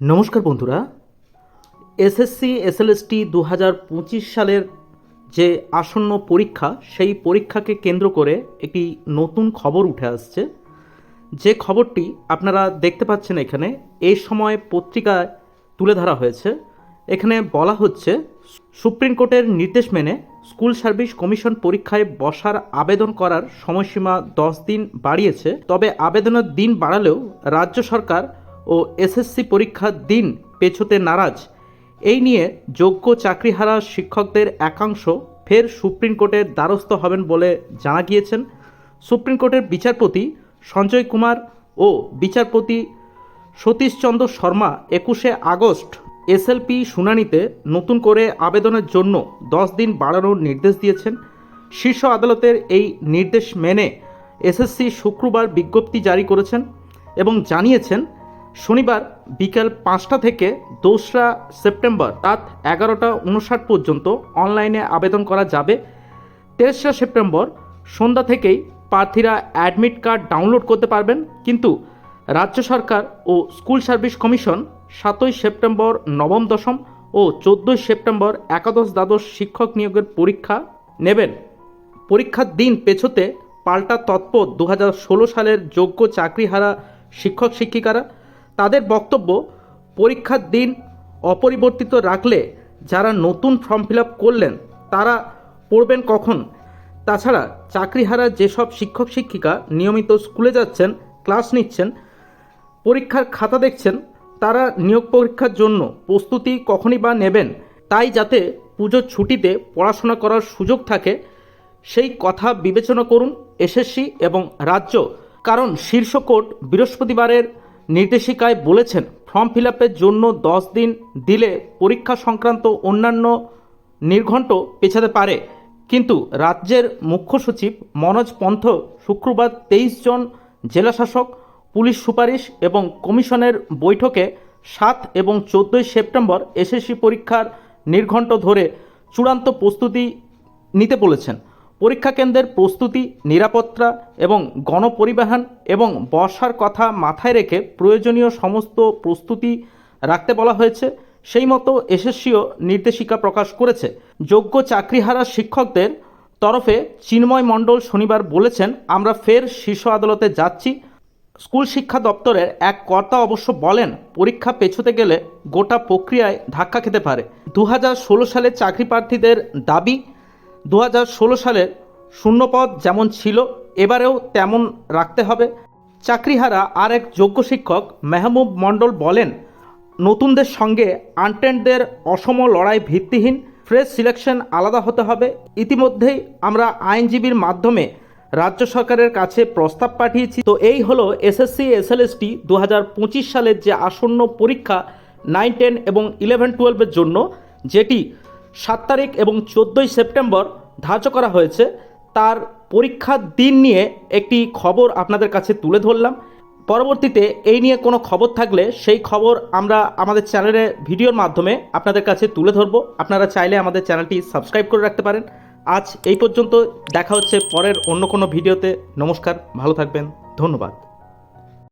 নমস্কার বন্ধুরা। SSC, SLST দু হাজার পঁচিশ সালের যে আসন্ন পরীক্ষা, সেই পরীক্ষাকে কেন্দ্র করে একটি নতুন খবর উঠে আসছে। যে খবরটি আপনারা দেখতে পাচ্ছেন এখানে এই সময় পত্রিকায় তুলে ধরা হয়েছে। এখানে বলা হচ্ছে, সুপ্রিম কোর্টের নির্দেশ মেনে স্কুল সার্ভিস কমিশন পরীক্ষায় বসার আবেদন করার সময়সীমা দশ দিন বাড়িয়েছে। তবে আবেদনের দিন বাড়ালেও রাজ্য সরকার ও এসএসসি পরীক্ষার দিন পেছোতে নারাজ। এই নিয়ে যোগ্য চাকরিহারা শিক্ষকদের একাংশ ফের সুপ্রিম কোর্টের দ্বারস্থ হবেন বলে জানা গিয়েছেন। সুপ্রিম কোর্টের বিচারপতি সঞ্জয় কুমার ও বিচারপতি সতীশচন্দ্র শর্মা একুশে আগস্ট এসএলপি শুনানিতে নতুন করে আবেদনের জন্য দশ দিন বাড়ানোর নির্দেশ দিয়েছেন। শীর্ষ আদালতের এই নির্দেশ মেনে এসএসসি শুক্রবার বিজ্ঞপ্তি জারি করেছেন এবং জানিয়েছেন শনিবার বিকেল পাঁচটা থেকে দোসরা সেপ্টেম্বর রাত এগারোটা উনষাট পর্যন্ত অনলাইনে আবেদন করা যাবে। তেসরা সেপ্টেম্বর সন্ধ্যা থেকেই প্রার্থীরা অ্যাডমিট কার্ড ডাউনলোড করতে পারবেন। কিন্তু রাজ্য সরকার ও স্কুল সার্ভিস কমিশন সাতই সেপ্টেম্বর নবম দশম ও চোদ্দোই সেপ্টেম্বর একাদশ দ্বাদশ শিক্ষক নিয়োগের পরীক্ষা নেবেন। পরীক্ষার দিন পেছোতে পাল্টা তৎপর দু হাজার ষোলো সালের যোগ্য চাকরিহারা শিক্ষক শিক্ষিকারা তাদের বক্তব্য পরীক্ষার দিন অপরিবর্তিত রাখলে যারা নতুন ফর্ম ফিল করলেন, তারা পড়বেন কখন? তাছাড়া চাকরিহারা যেসব শিক্ষক, শিক্ষিকা নিয়মিত স্কুলে যাচ্ছেন, ক্লাস নিচ্ছেন, পরীক্ষার খাতা দেখছেন, তারা নিয়োগ পরীক্ষার জন্য প্রস্তুতি কখনই বা নেবেন। তাই যাতে পুজোর ছুটিতে পড়াশোনা করার সুযোগ থাকে, সেই কথা বিবেচনা করুন এসএসসি এবং রাজ্য। কারণ শীর্ষ কোর্ট বৃহস্পতিবারের নির্দেশিকায় বলেছেন, ফর্ম ফিল জন্য দশ দিন দিলে পরীক্ষা সংক্রান্ত অন্যান্য নির্ঘণ্ট পেছাতে পারে। কিন্তু রাজ্যের মুখ্য সচিব মনোজ পন্থ শুক্রবার তেইশ জন জেলাশাসক, পুলিশ সুপারিশ এবং কমিশনের বৈঠকে সাত এবং চোদ্দোই সেপ্টেম্বর এসএসসি পরীক্ষার নির্ঘণ্ট ধরে চূড়ান্ত প্রস্তুতি নিতে বলেছেন। পরীক্ষা কেন্দ্রের প্রস্তুতি, নিরাপত্তা এবং গণপরিবহন এবং বর্ষার কথা মাথায় রেখে প্রয়োজনীয় সমস্ত প্রস্তুতি রাখতে বলা হয়েছে। সেই মতো এসএসসিও নির্দেশিকা প্রকাশ করেছে। যোগ্য চাকরিহারা শিক্ষকদের তরফে চিন্ময় মণ্ডল শনিবার বলেছেন, আমরা ফের শীর্ষ আদালতে যাচ্ছি। স্কুল শিক্ষা দপ্তরের এক কর্তা অবশ্য বলেন, পরীক্ষা পেছোতে গেলে গোটা প্রক্রিয়ায় ধাক্কা খেতে পারে। দু হাজার ষোলো সালে চাকরি প্রার্থীদের দাবি দু হাজার ষোলো সালের শূন্যপদ যেমন ছিল, এবারেও তেমন রাখতে হবে। চাকরিহারা আর এক যোগ্য শিক্ষক মেহবুব মণ্ডল বলেন, নতুনদের সঙ্গে আনটেন্টদের অসম লড়াই ভিত্তিহীন, ফ্রেশ সিলেকশন আলাদা হতে হবে। ইতিমধ্যেই আমরা আইনজীবীর মাধ্যমে রাজ্য সরকারের কাছে প্রস্তাব পাঠিয়েছি। তো এই হলো এসএসসি, এসএলএসটি দু হাজার পঁচিশ সালের যে আসন্ন পরীক্ষা নাইন, টেন এবং ইলেভেন, টুয়েলভের জন্য, যেটি সাত তারিখ এবং চোদ্দোই সেপ্টেম্বর ধার্য করা হয়েছে। তার পরীক্ষার দিন নিয়ে একটি খবর আপনাদের কাছে তুলে ধরলাম। পরবর্তীতে এই নিয়ে কোনো খবর থাকলে সেই খবর আমরা আমাদের চ্যানেলে ভিডিওর মাধ্যমে আপনাদের কাছে তুলে ধরবো। আপনারা চাইলে আমাদের চ্যানেলটি সাবস্ক্রাইব করে রাখতে পারেন। আজ এই পর্যন্ত দেখা হচ্ছে পরের অন্য কোনো ভিডিওতে। নমস্কার, ভালো থাকবেন। ধন্যবাদ।